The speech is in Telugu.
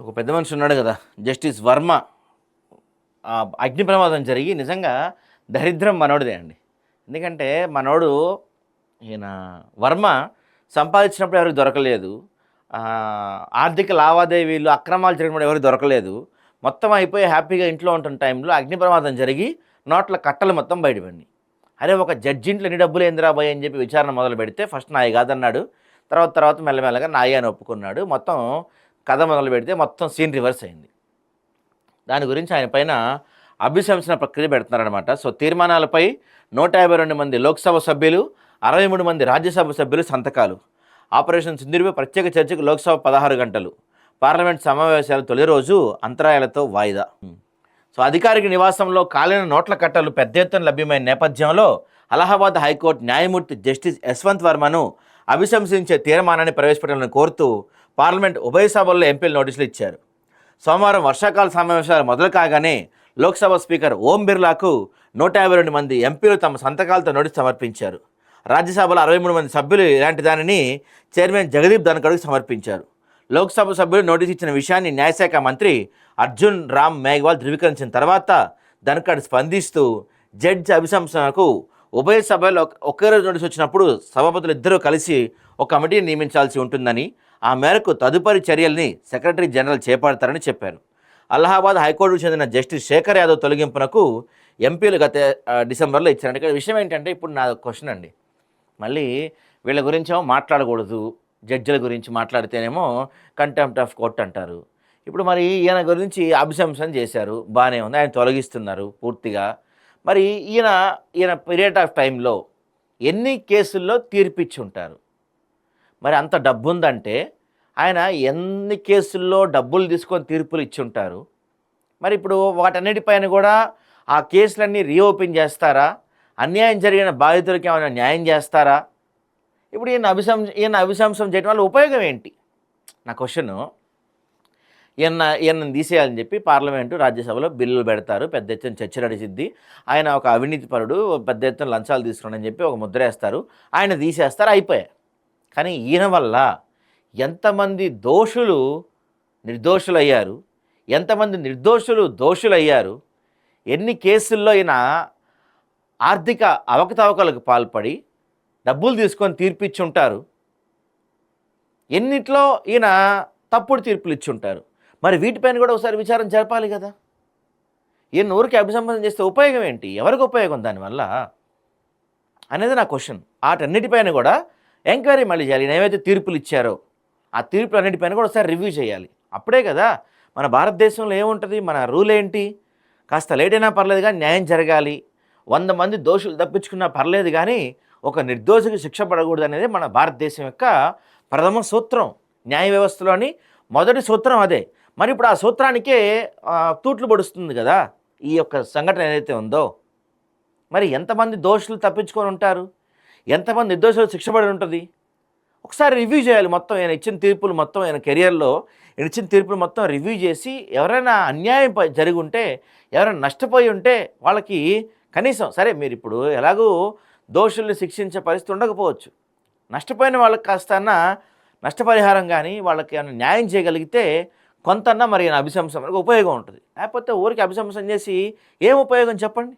ఒక పెద్ద మనిషి ఉన్నాడు కదా జస్టిస్ వర్మ. అగ్ని ప్రమాదం జరిగి నిజంగా దరిద్రం మనోడిదే అండి. ఎందుకంటే మనోడు ఈయన వర్మ సంపాదించినప్పుడు ఎవరికి దొరకలేదు. ఆర్థిక లావాదేవీలు అక్రమాలు జరిగినప్పుడు ఎవరికి దొరకలేదు. మొత్తం అయిపోయి హ్యాపీగా ఇంట్లో ఉంటున్న టైంలో అగ్ని ప్రమాదం జరిగి నోట్ల కట్టలు మొత్తం బయటపడి అరే ఒక జడ్జి ఇంట్లో ఎన్ని డబ్బులు ఏందిరా భయ్ అని చెప్పి విచారణ మొదలు పెడితే ఫస్ట్ నాయి కాదన్నాడు. తర్వాత తర్వాత మెల్లమెల్లగా నాయి అని ఒప్పుకున్నాడు. మొత్తం కథ మొదలు పెడితే మొత్తం సీన్ రివర్స్ అయింది. దాని గురించి ఆయన పైన అభిశంసన ప్రక్రియ పెడుతున్నారనమాట సో తీర్మానాలపై నూట యాభై రెండు మంది లోక్సభ సభ్యులు అరవై మూడు మంది రాజ్యసభ సభ్యులు సంతకాలు. ఆపరేషన్ సింధురిపై ప్రత్యేక చర్చకు లోక్సభ పదహారు గంటలు. పార్లమెంట్ సమావేశాల తొలి రోజు అంతరాయాలతో వాయిదా. సో అధికారిక నివాసంలో కాలిన నోట్ల కట్టలు పెద్ద ఎత్తున లభ్యమైన నేపథ్యంలో అలహాబాద్ హైకోర్టు న్యాయమూర్తి జస్టిస్ యశ్వంత్ వర్మను అభిశంసించే తీర్మానాన్ని ప్రవేశపెట్టాలని కోరుతూ పార్లమెంట్ ఉభయ సభల్లో ఎంపీలు నోటీసులు ఇచ్చారు. సోమవారం వర్షాకాల సమావేశాలు మొదలు కాగానే లోక్సభ స్పీకర్ ఓం బిర్లాకు నూట యాభై రెండు మంది ఎంపీలు తమ సంతకాలతో నోటీసు సమర్పించారు. రాజ్యసభలో అరవై మూడు మంది సభ్యులు ఇలాంటి దానిని చైర్మన్ జగదీప్ ధన్కడ్కు సమర్పించారు. లోక్సభ సభ్యులు నోటీస్ ఇచ్చిన విషయాన్ని న్యాయశాఖ మంత్రి అర్జున్ రామ్ మేఘ్వాల్ ధృవీకరించిన తర్వాత ధనకడ్ స్పందిస్తూ జడ్జి అభిశంసనకు ఉభయ సభలో ఒకే రోజు నోటీస్ వచ్చినప్పుడు సభాపతులు ఇద్దరూ కలిసి ఒక కమిటీని నియమించాల్సి ఉంటుందని ఆ మేరకు తదుపరి చర్యల్ని సెక్రటరీ జనరల్ చేపడతారని చెప్పారు. అలహాబాద్ హైకోర్టుకు చెందిన జస్టిస్ శేఖర్ యాదవ్ తొలగింపునకు ఎంపీలు గత డిసెంబర్లో ఇచ్చారండి ఇక్కడ విషయం ఏంటంటే ఇప్పుడు నా క్వశ్చన్ అండి. మళ్ళీ వీళ్ళ గురించేమో మాట్లాడకూడదు జడ్జిల గురించి మాట్లాడితేనేమో కంటెంప్ట్ ఆఫ్ కోర్ట్ అంటారు. ఇప్పుడు మరి ఈయన గురించి అభిశంసన చేశారు బాగానే ఉంది ఆయన తొలగిస్తున్నారు పూర్తిగా. మరి ఈయన ఈయన పీరియడ్ ఆఫ్ టైంలో ఎన్ని కేసుల్లో తీర్పిచ్చి ఉంటారు మరి అంత డబ్బు ఉందంటే ఆయన ఎన్ని కేసుల్లో డబ్బులు తీసుకొని తీర్పులు ఇచ్చి ఉంటారు మరి ఇప్పుడు వాటన్నిటిపైన కూడా ఆ కేసులన్నీ రీఓపెన్ చేస్తారా? అన్యాయం జరిగిన బాధితులకి ఏమైనా న్యాయం చేస్తారా? ఇప్పుడు ఈయన అభిశంస ఈయన అభిశంసం చేయడం వల్ల ఉపయోగం ఏంటి? నా క్వశ్చను ఈయన ఈయనను తీసేయాలని చెప్పి పార్లమెంటు రాజ్యసభలో బిల్లులు పెడతారు. పెద్ద ఎత్తున చర్చ నడిచిద్ది ఆయన ఒక అవినీతిపరుడు పెద్ద ఎత్తున లంచాలు తీసుకున్నాడని చెప్పి ఒక ముద్ర వేస్తారు. ఆయన తీసేస్తారు అయిపోయాయి. కానీ ఈయన వల్ల ఎంతమంది దోషులు నిర్దోషులయ్యారు? ఎంతమంది నిర్దోషులు దోషులయ్యారు? ఎన్ని కేసుల్లో ఈయన ఆర్థిక అవకతవకలకు పాల్పడి డబ్బులు తీసుకొని తీర్పిచ్చి ఉంటారు ఎన్నిట్లో ఈయన తప్పుడు తీర్పులు ఇచ్చి ఉంటారు మరి వీటిపైన కూడా ఒకసారి విచారం జరపాలి కదా. ఈయన ఊరికి అభిసంబంధం చేస్తే ఉపయోగం ఏంటి? ఎవరికి ఉపయోగం దానివల్ల? అనేది నా క్వశ్చన్ వాటన్నిటిపైన కూడా ఎంక్వైరీ మళ్ళీ చేయాలి. ఏవైతే తీర్పులు ఇచ్చారో ఆ తీర్పులు అన్నిటిపైన కూడా ఒకసారి రివ్యూ చేయాలి. అప్పుడే కదా మన భారతదేశంలో ఏముంటుంది? మన రూల్ ఏంటి? కాస్త లేట్ అయినా పర్లేదు కానీ న్యాయం జరగాలి. వంద మంది దోషులు తప్పించుకున్నా పర్లేదు కానీ ఒక నిర్దోషికి శిక్ష పడకూడదు అనేది మన భారతదేశం యొక్క ప్రథమ సూత్రం. న్యాయ వ్యవస్థలోని మొదటి సూత్రం అదే. మరి ఇప్పుడు ఆ సూత్రానికే తూట్లు పొడుస్తుంది కదా ఈ యొక్క సంఘటన ఏదైతే ఉందో. మరి ఎంతమంది దోషులు తప్పించుకొని ఉంటారు? ఎంతమంది నిర్దోషులు శిక్షపడి ఉంటుంది? ఒకసారి రివ్యూ చేయాలి మొత్తం. ఆయన ఇచ్చిన తీర్పులు మొత్తం ఆయన కెరియర్లో ఇచ్చిన తీర్పులు మొత్తం రివ్యూ చేసి ఎవరైనా అన్యాయం జరిగి ఉంటే ఎవరైనా నష్టపోయి ఉంటే వాళ్ళకి కనీసం సరే మీరు ఇప్పుడు ఎలాగూ దోషుల్ని శిక్షించే పరిస్థితి ఉండకపోవచ్చు. నష్టపోయిన వాళ్ళకి కాస్తన్నా నష్టపరిహారం కానీ వాళ్ళకి ఏమైనా న్యాయం చేయగలిగితే కొంతన్నా మరి అభిశంసనకు ఉపయోగం ఉంటుంది. లేకపోతే ఊరికి అభిశంసన చేసి ఏం ఉపయోగం చెప్పండి?